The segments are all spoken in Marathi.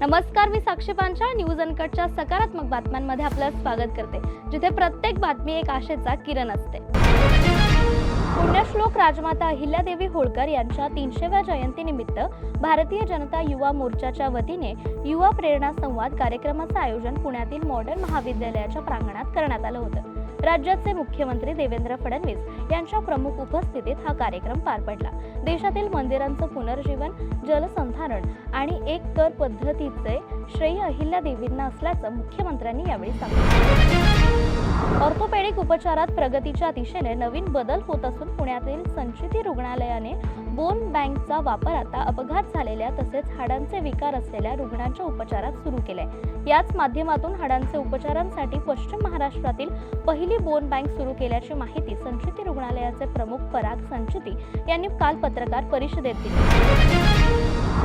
नमस्कार मी साक्षी पांचाळ. न्यूज अनकटच्या सकारात्मक बातम्यांमध्ये आपलं स्वागत करते. जिथे प्रत्येक बातमी एक आशेचा किरण असते. पुण्यश्लोक राजमाता अहिल्यादेवी होळकर यांच्या तीनशेव्या जयंतीनिमित्त भारतीय जनता युवा मोर्चाच्या वतीने युवा प्रेरणा संवाद कार्यक्रमाचं आयोजन पुण्यातील मॉडर्न महाविद्यालयाच्या प्रांगणात करण्यात आलं होतं. राज्याचे मुख्यमंत्री देवेंद्र फडणवीस यांच्या प्रमुख उपस्थितीत हा कार्यक्रम पार पडला. देशातील मंदिरांचं पुनर्जीवन जलसंधारण आणि एक कर पद्धतीचे श्रेय अहिल्या देवींना असल्याचं मुख्यमंत्र्यांनी यावेळी सांगितलं. ऑर्थोपेडिक उपचारात प्रगतीच्या दिशेने नवीन बदल होत असून पुण्यातील संचिती रुग्णालयाने बोन बँकचा वापर आता अपघात झालेल्या तसेच हाडांचे विकार असलेल्या रुग्णांच्या उपचारात सुरू केलाय. याच माध्यमातून हाडांचे उपचारांसाठी पश्चिम महाराष्ट्रातील पहिली बोन बँक सुरू केल्याची माहिती संचिती रुग्णालयाचे प्रमुख पराग संचिती यांनी काल पत्रकार परिषदेत दिली.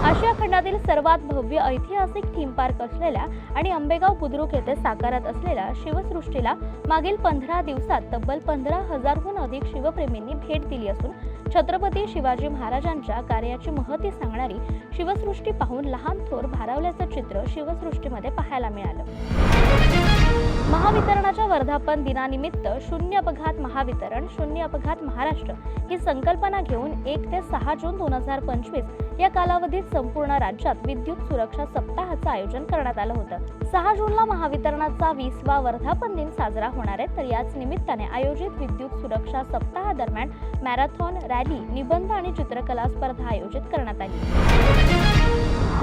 आशिया खंडातील सर्वात भव्य ऐतिहासिक थीम पार्क असलेल्या आणि आंबेगाव बुद्रुक येथे साकारत असलेल्या शिवसृष्टीला मागील पंधरा दिवसात तब्बल पंधरा हजारहून अधिक शिवप्रेमींनी भेट दिली असून छत्रपती शिवाजी महाराजांच्या कार्याची महती सांगणारी शिवसृष्टी पाहून लहान थोर भारावल्याचं चित्र शिवसृष्टीमध्ये पाहायला मिळालं. महावितरणाच्या वर्धापन दिनानिमित्त शून्य अपघात महावितरण शून्य अपघात महाराष्ट्र ही संकल्पना घेऊन एक ते सहा जून दोन हजार पंचवीस या कालावधीत संपूर्ण राज्यात विद्युत सुरक्षा सप्ताहाचं आयोजन करण्यात आलं होतं. सहा जूनला महावितरणाचा वीसवा वर्धापन दिन साजरा होणार आहे. तर याच निमित्ताने आयोजित विद्युत सुरक्षा सप्ताहादरम्यान मॅरेथॉन रॅली निबंध आणि चित्रकला स्पर्धा आयोजित करण्यात आली.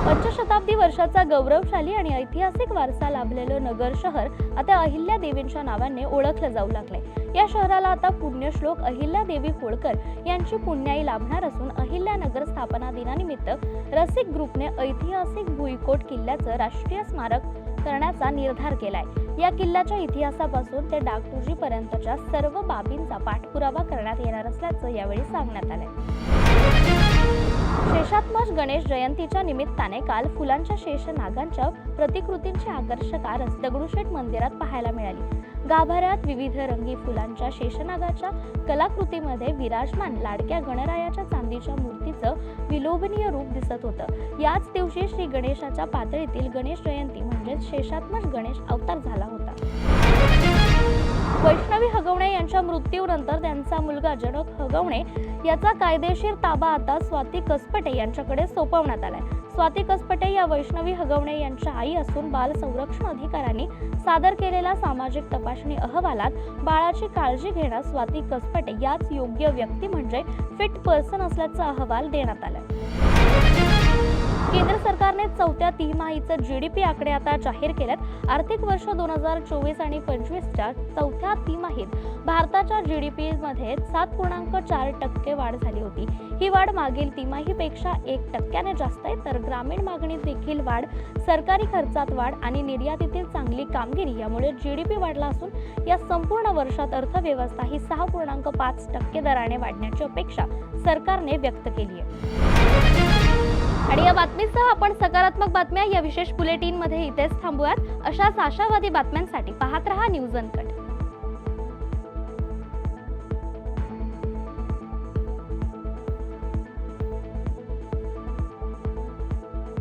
पंचशताब्दी वर्षाचा गौरवशाली आणि ऐतिहासिक वारसा लाभलेलं नगर शहर आता अहिल्या देवींच्या नावाने ओळखलं जाऊ लागलंय. या शहराला आता पुण्यश्लोक अहिल्या देवी होळकर यांची पुण्याई लाभणार असून अहिल्या नगर स्थापना दिनानिमित्त रसिक ग्रुपने ऐतिहासिक भुईकोट किल्ल्याचं राष्ट्रीय स्मारक करण्याचा निर्धार केलाय. या किल्ल्याच्या इतिहासापासून ते डागडुजी पर्यंतच्या सर्व बाबींचा पाठपुरावा करण्यात येणार असल्याचं यावेळी सांगण्यात आलंय. शेषात्मज गणेश जयंतीच्या निमित्ताने काल फुलांच्या शेष नागांच्या प्रतिकृतींची आकर्षक आरस दगडूशेठ मंदिरात पाहायला मिळाली. गाभाऱ्यात विविध रंगी फुलांच्या शेषनागाच्या कलाकृतीमध्ये विराजमान लाडक्या गणरायाच्या चांदीच्या मूर्तीचं विलोभनीय रूप दिसत होतं. याच दिवशी श्री गणेशाच्या पातळीतील गणेश जयंती म्हणजेच शेषात्मक गणेश अवतार झाला होता. वैष्णवी हगवणे यांच्या मृत्यूनंतर त्यांचा मुलगा जनक हगवणे याचा कायदेशीर ताबा आता स्वाती कसपटे यांच्याकडे सोपवण्यात आलाय. स्वाती कसपटे या वैष्णवी हगवणे यांच्या आई असून बाल संरक्षण अधिकाऱ्यांनी सादर केलेल्या सामाजिक तपासणी अहवालात बाळाची काळजी घेण्यास स्वाती कसपटे याच योग्य व्यक्ती म्हणजे फिट पर्सन असल्याचा अहवाल देण्यात आलाय. केंद्र सरकारने चौथ्या तिमाहीचं जी डी पी आकडे आता जाहीर केलेत आर्थिक वर्ष दोन हजार चोवीस आणि पंचवीसच्या चौथ्या तिमाहीत भारताच्या जी डी मध्ये सात पूर्णांक चार टक्के वाढ झाली होती. ही वाढ मागील तिमाहीपेक्षा एक टक्क्याने जास्त आहे. तर ग्रामीण मागणीत देखील वाढ सरकारी खर्चात वाढ आणि निर्यातीतील चांगली कामगिरी यामुळे जी डी पी वाढला असून या संपूर्ण वर्षात अर्थव्यवस्था ही सहा पूर्णांक पाच टक्के दराने वाढण्याची अपेक्षा सरकारने व्यक्त केली आहे. आणि या बातमीसह आपण सकारात्मक बातम्या या विशेष बुलेटिनमध्ये इथेच थांबूयात. अशाच आशावादी बातम्यांसाठी पाहत रहा न्यूज अनकट.